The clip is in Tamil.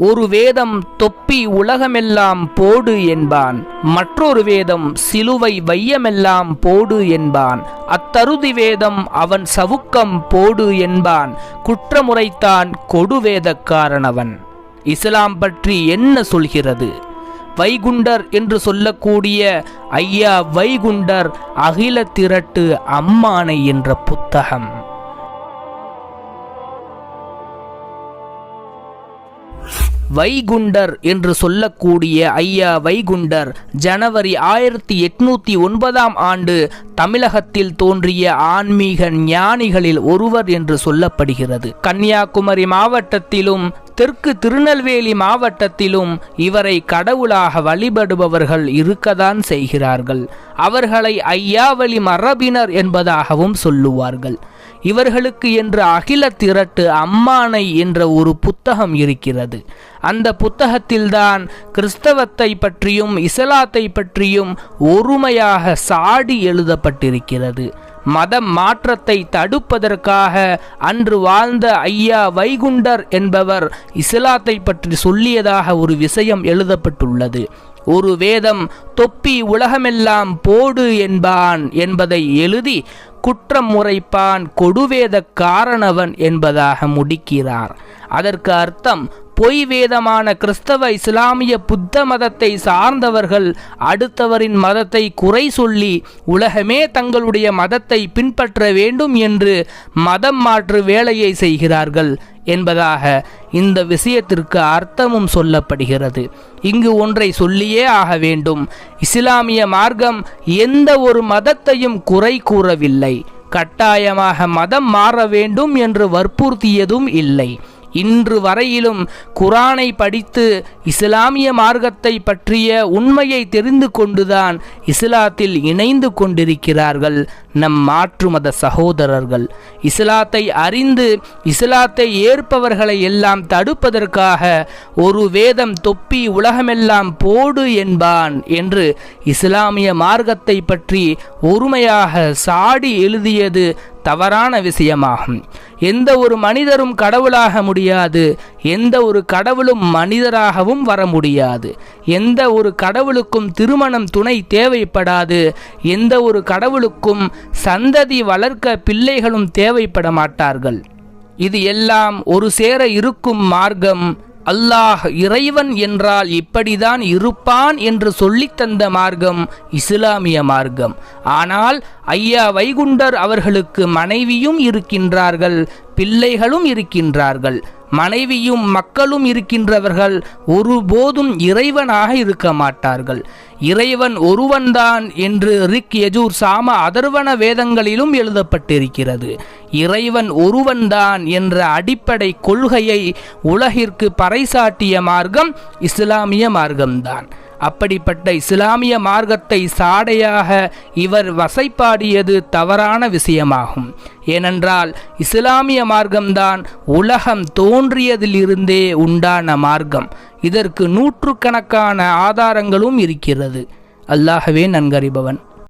ஒரு வேதம் தொப்பி உலகமெல்லாம் போடு என்பான். மற்றொரு வேதம் சிலுவை வையமெல்லாம் போடு என்பான். அத்தருதி வேதம் அவன் சவுக்கம் போடு என்பான். குற்றமுறைத்தான் கொடுவேதக்காரனவன் இஸ்லாம் பற்றி என்ன சொல்கிறது? வைகுண்டர் என்று சொல்லக்கூடிய ஐயா வைகுண்டர் அகில திரட்டு அம்மானை என்ற புத்தகம். வைகுண்டர் என்று சொல்லக்கூடிய ஐயா வைகுண்டர் ஜனவரி ஆயிரத்தி எட்நூத்தி ஒன்பதாம் ஆண்டு தமிழகத்தில் தோன்றிய ஆன்மீக ஞானிகளில் ஒருவர் என்று சொல்லப்படுகிறது. கன்னியாகுமரி மாவட்டத்திலும் தெற்கு திருநெல்வேலி மாவட்டத்திலும் இவரை கடவுளாக வழிபடுபவர்கள் இருக்கத்தான் செய்கிறார்கள். அவர்களை ஐயாவளி மரபினர் என்பதாகவும் சொல்லுவார்கள். இவர்களுக்கு என்று அகில திரட்டு அம்மானை என்ற ஒரு புத்தகம் இருக்கிறது. அந்த புத்தகத்தில்தான் கிறிஸ்தவத்தை பற்றியும் இஸ்லாத்தை பற்றியும் ஒருமையாக சாடி எழுதப்பட்டிருக்கிறது. மத மாற்றத்தை தடுப்பதற்காக அன்று வாழ்ந்த ஐயா வைகுண்டர் என்பவர் இஸ்லாத்தை பற்றி சொல்லியதாக ஒரு விஷயம் எழுதப்பட்டுள்ளது. ஒரு வேதம் தொப்பி உலகமெல்லாம் போடு என்பான் என்பதை எழுதி குற்றம் முறைப்பான் கொடுவேத காரணவன் என்பதாக முடிக்கிறார். அதற்கு அர்த்தம் பொய் வேதமான கிறிஸ்தவ இஸ்லாமிய புத்த மதத்தை சார்ந்தவர்கள் அடுத்தவரின் மதத்தை குறை சொல்லி உலகமே தங்களுடைய மதத்தை பின்பற்ற வேண்டும் என்று மதம் மாற்று வேலையை செய்கிறார்கள் என்பதாக இந்த விஷயத்திற்கு அர்த்தமும் சொல்லப்படுகிறது. இங்கு ஒன்றை சொல்லியே ஆக வேண்டும். இஸ்லாமிய மார்க்கம் எந்த ஒரு மதத்தையும் குறை கூறவில்லை. கட்டாயமாக மதம் மாற வேண்டும் என்று வற்புறுத்தியதும் இல்லை. இன்று வரையிலும் குரானை படித்து இஸ்லாமிய மார்க்கத்தை பற்றிய உண்மையை தெரிந்து கொண்டுதான் இஸ்லாத்தில் இணைந்து கொண்டிருக்கிறார்கள் நம் மாற்று மத சகோதரர்கள். இஸ்லாத்தை அறிந்து இஸ்லாத்தை ஏற்பவர்களை எல்லாம் தடுப்பதற்காக ஒரு வேதம் தொப்பி உலகமெல்லாம் போடு என்பான் என்று இஸ்லாமிய மார்க்கத்தை பற்றி ஒருமையாக சாடி எழுதியது தவறான விஷயமாகும். எந்த ஒரு மனிதரும் கடவுளாக முடியாது. எந்த ஒரு கடவுளும் மனிதராகவும் வர முடியாது. எந்த ஒரு கடவுளுக்கும் திருமணம் துணை தேவைப்படாது. எந்த ஒரு கடவுளுக்கும் சந்ததி வளர்க்க பிள்ளைகளும் தேவைப்பட மாட்டார்கள். இது எல்லாம் ஒரு சேர இருக்கும் மார்க்கம். அல்லாஹ் இறைவன் என்றால் இப்படிதான் இருப்பான் என்று சொல்லித்தந்த மார்க்கம் இஸ்லாமிய மார்க்கம். ஆனால் ஐயா வைகுண்டர் அவர்களுக்கு மனைவியும் இருக்கின்றார்கள் பிள்ளைகளும் இருக்கின்றார்கள். மனைவியும் மக்களும் இருக்கின்றவர்கள் ஒருபோதும் இறைவனாக இருக்க மாட்டார்கள். இறைவன் ஒருவன்தான் என்று ரிக் யஜூர் சாம அதர்வன வேதங்களிலும் எழுதப்பட்டிருக்கிறது. இறைவன் ஒருவன்தான் என்ற அடிப்படை கொள்கையை உலகிற்கு பறைசாட்டிய மார்க்கம் இஸ்லாமிய மார்க்கம்தான். அப்படிப்பட்ட இஸ்லாமிய மார்க்கத்தை சாடையாக இவர் வசைப்பாடியது தவறான விஷயமாகும். ஏனென்றால் இஸ்லாமிய மார்க்கம்தான் உலகம் தோன்றியதிலிருந்தே உண்டான மார்க்கம். இதற்கு நூற்றுக்கணக்கான ஆதாரங்களும் இருக்கிறது. அல்லாகவே நன்கறிபவன்.